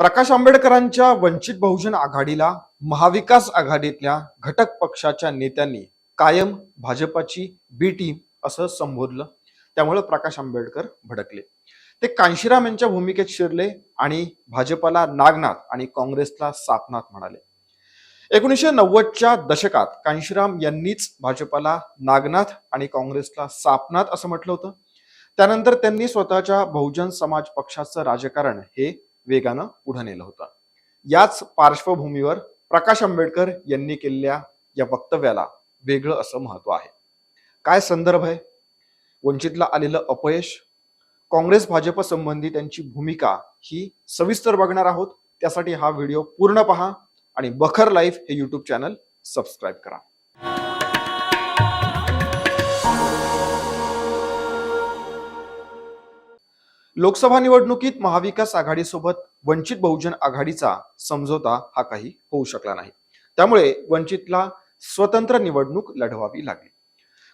प्रकाश आंबेडकरांच्या वंचित बहुजन आघाडीला महाविकास आघाडीतल्या घटक पक्षाच्या नेत्यांनी कायम भाजपाची बी टीम असं संबोधलं. त्यामुळे प्रकाश आंबेडकर भडकले. ते कांशीराम यांच्या भूमिकेत शिरले आणि भाजपाला नागनाथ आणि काँग्रेसला सापनाथ म्हणाले. एकोणीसशे नव्वदच्या दशकात कांशीराम यांनीच भाजपाला नागनाथ आणि काँग्रेसला सापनाथ असं म्हटलं होतं. त्यानंतर त्यांनी स्वतःच्या बहुजन समाज पक्षाचं राजकारण हे वेगानं पुढे नेलं होतं. याच पार्श्वभूमीवर प्रकाश आंबेडकर यांनी केलेल्या या वक्तव्याला वेगळं असं महत्त्व आहे. काय संदर्भ आहे? वंचितला आलेलं अपयश? काँग्रेस भाजप संबंधी त्यांची भूमिका ही सविस्तर बघणार आहोत. त्यासाठी हा व्हिडिओ पूर्ण पहा आणि बखर लाईफ हे यूट्यूब चॅनल सबस्क्राईब करा. लोकसभा निवडणुकीत महाविकास आघाडीसोबत वंचित बहुजन आघाडीचा समझोता हा काही होऊ शकला नाही. त्यामुळे वंचितला स्वतंत्र निवडणूक लढवावी लागली.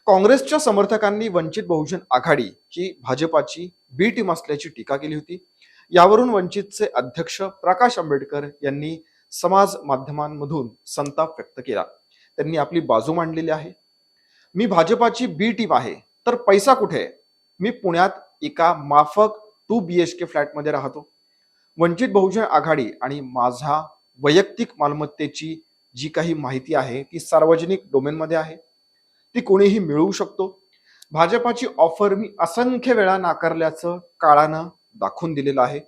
काँग्रेसच्या समर्थकांनी वंचित बहुजन आघाडी ही भाजपाची बी टीम असल्याची टीका केली होती. यावरून वंचितचे अध्यक्ष प्रकाश आंबेडकर यांनी समाज माध्यमांमधून संताप व्यक्त केला. त्यांनी आपली बाजू मांडलेली आहे. मी भाजपाची बी टीम आहे तर पैसा कुठे? आहे मी पुण्यात एका माफक टू बी एच के फ्लॅटमध्ये राहतो. वंचित बहुजन आघाडी आणि माझा वैयक्तिक मालमत्तेची जी काही माहिती आहे ती सार्वजनिक डोमेनमध्ये आहे. ती कोणीही मिळवू शकतो. भाजपाची ऑफर मी असंख्य वेळा नाकारल्याचं काळानं दाखवून दिलेलं आहे.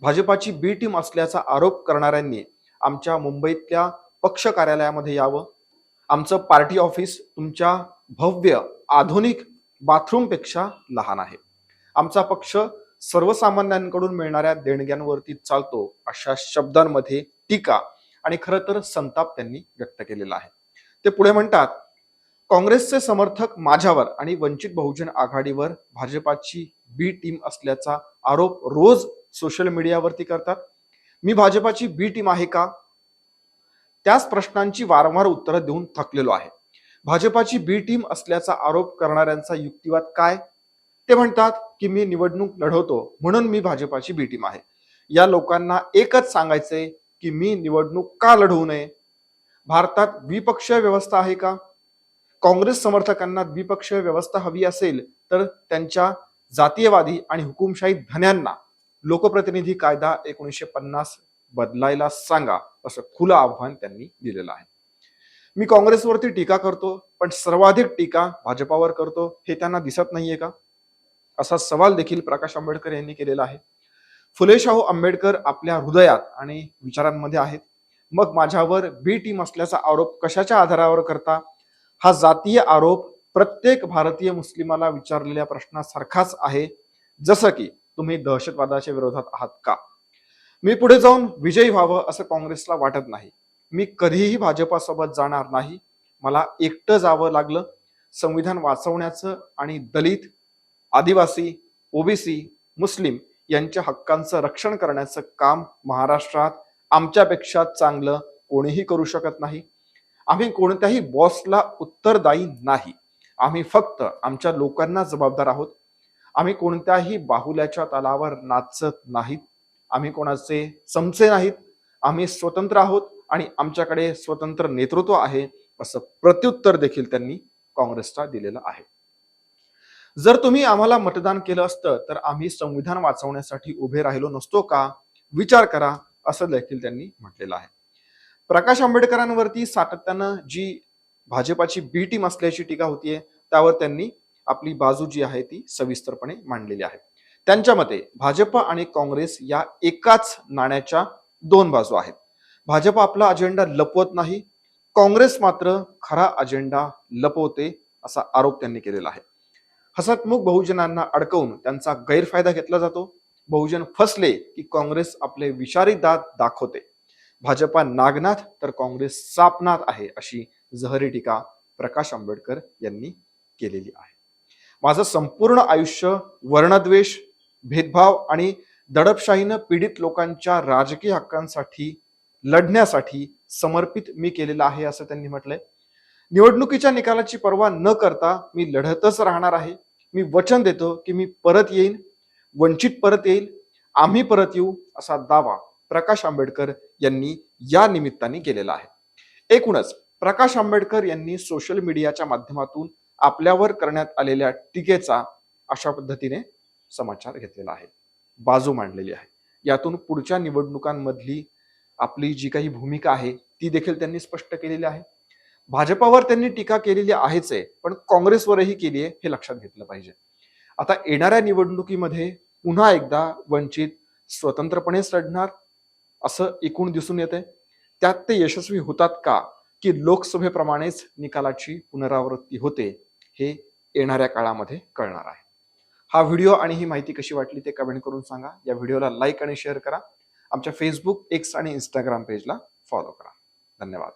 भाजपाची बी टीम असल्याचा आरोप करणाऱ्यांनी आमच्या मुंबईतल्या पक्ष कार्यालयामध्ये यावं. आमचं पार्टी ऑफिस तुमच्या भव्य आधुनिक बाथरूमपेक्षा लहान आहे. आमचा पक्ष सर्वसामान्यांकडून मिळणाऱ्या देणग्यांवरती चालतो अशा शब्दांमध्ये टीका आणि खरं तर संताप त्यांनी व्यक्त केलेला आहे. ते पुढे म्हणतात काँग्रेसचे समर्थक माझ्यावर आणि वंचित बहुजन आघाडीवर भाजपाची बी टीम असल्याचा आरोप रोज सोशल मीडियावरती करतात. मी भाजपाची बी टीम आहे का? त्याच प्रश्नांची वारंवार उत्तरं देऊन थकलेलो आहे. भाजपाची बी टीम असल्याचा आरोप करणाऱ्यांचा युक्तिवाद काय? ते म्हणतात की मी निवडणूक लढवतो म्हणून मी भाजपाची बी टीम आहे. या लोकांना एकच सांगायचंय की मी निवडणूक का लढवू नये? भारतात द्विपक्षीय व्यवस्था आहे का? काँग्रेस समर्थकांना द्विपक्षीय व्यवस्था हवी असेल तर त्यांच्या जातीयवादी आणि हुकुमशाही धन्यांना लोकप्रतिनिधी कायदा एकोणीसशे पन्नास बदलायला सांगा असं खुलं आव्हान त्यांनी दिलेलं आहे. मी काँग्रेसवरती टीका करतो पण सर्वाधिक टीका भाजपावर करतो हे त्यांना दिसत नाहीये का? असा सवाल देखील प्रकाश आंबेडकर यांनी केलेला आहे. फुले शाहू आंबेडकर आपल्या हृदयात आणि विचारांमध्ये आहेत. मग माझ्यावर बी टीम असल्याचा आरोप कशाच्या आधारावर करता? हा जातीय आरोप प्रत्येक भारतीय मुस्लिमाला विचारलेल्या प्रश्नासारखाच आहे. जसं की तुम्ही दहशतवादाच्या विरोधात आहात का? मी पुढे जाऊन विजयी व्हावं असं काँग्रेसला वाटत नाही. मी कधीही भाजपासोबत जाणार नाही. मला एकटं जावं लागलं. संविधान वाचवण्याचं आणि दलित आदिवासी ओबीसी मुस्लिम यांच्या हक्कांचं रक्षण करण्याचं काम महाराष्ट्रात आमच्यापेक्षा चांगलं कोणीही करू शकत नाही. आम्ही कोणत्याही बॉसला उत्तरदायी नाही. आम्ही फक्त आमच्या लोकांना जबाबदार आहोत. आम्ही कोणत्याही बाहुल्याच्या तलावर नाचत नाहीत. आम्ही कोणाचे चमचे नाहीत. आम्ही स्वतंत्र आहोत आणि आमच्याकडे स्वतंत्र नेतृत्व आहे असं प्रत्युत्तर देखील त्यांनी काँग्रेसला दिलेलं आहे. जर तुम्ही आम्हाला मतदान केलं असतं तर आम्ही संविधान वाचवण्यासाठी उभे राहिलो नसतो का? विचार करा असं देखील त्यांनी म्हटलेलं आहे. प्रकाश आंबेडकरांवरती सातत्यानं जी भाजपाची बी टीम असल्याची टीका होतीये त्यावर त्यांनी आपली बाजू जी आहे ती सविस्तरपणे मांडलेली आहे. त्यांच्या मते भाजप आणि काँग्रेस या एकाच नाण्याच्या दोन बाजू आहेत. भाजप आपला अजेंडा लपवत नाही काँग्रेस मात्र खरा अजेंडा लपवते असा आरोप त्यांनी केलेला आहे. हसतमुख बहुजनांना अडकवून त्यांचा गैरफायदा घेतला जातो. बहुजन फसले की काँग्रेस आपले विषारी दात दाखवते. भाजपा नागनाथ तर काँग्रेस सापनाथ आहे अशी जहरी टीका प्रकाश आंबेडकर यांनी केलेली आहे. माझं संपूर्ण आयुष्य वर्णद्वेष भेदभाव आणि दडपशाहीनं पीडित लोकांच्या राजकीय हक्कांसाठी लढण्यासाठी समर्पित मी केलेलं आहे असं त्यांनी म्हटलंय. निवडणुकीच्या निकालाची पर्वा न करता मी लढतच राहणार आहे. मी वचन देतो की मी परत येईन वंचित परत येईल आम्ही परत येऊ असा दावा प्रकाश आंबेडकर यांनी या निमित्ताने केलेला आहे. एकूणच प्रकाश आंबेडकर यांनी सोशल मीडियाच्या माध्यमातून आपल्यावर करण्यात आलेल्या टीकेचा अशा पद्धतीने समाचार घेतलेला आहे. बाजू मांडलेली आहे. यातून पुढच्या निवडणुकांमधली आपली जी काही भूमिका आहे ती देखील त्यांनी स्पष्ट केलेली आहे. भाजपावर त्यांनी टीका केलेली आहेच आहे पण काँग्रेसवरही केली आहे हे लक्षात घेतलं पाहिजे. आता येणाऱ्या निवडणुकीमध्ये पुन्हा एकदा वंचित स्वतंत्रपणेच लढणार असं एकूण दिसून येते त्यात ते यशस्वी होतात का की लोकसभेप्रमाणेच निकालाची पुनरावृत्ती होते हे येणाऱ्या काळामध्ये कळणार आहे. हा व्हिडिओ आणि ही माहिती कशी वाटली ते कमेंट करून सांगा. या व्हिडिओला लाईक आणि शेअर करा. आमच्या फेसबुक एक्स आणि इंस्टाग्राम पेजला फॉलो करा. धन्यवाद.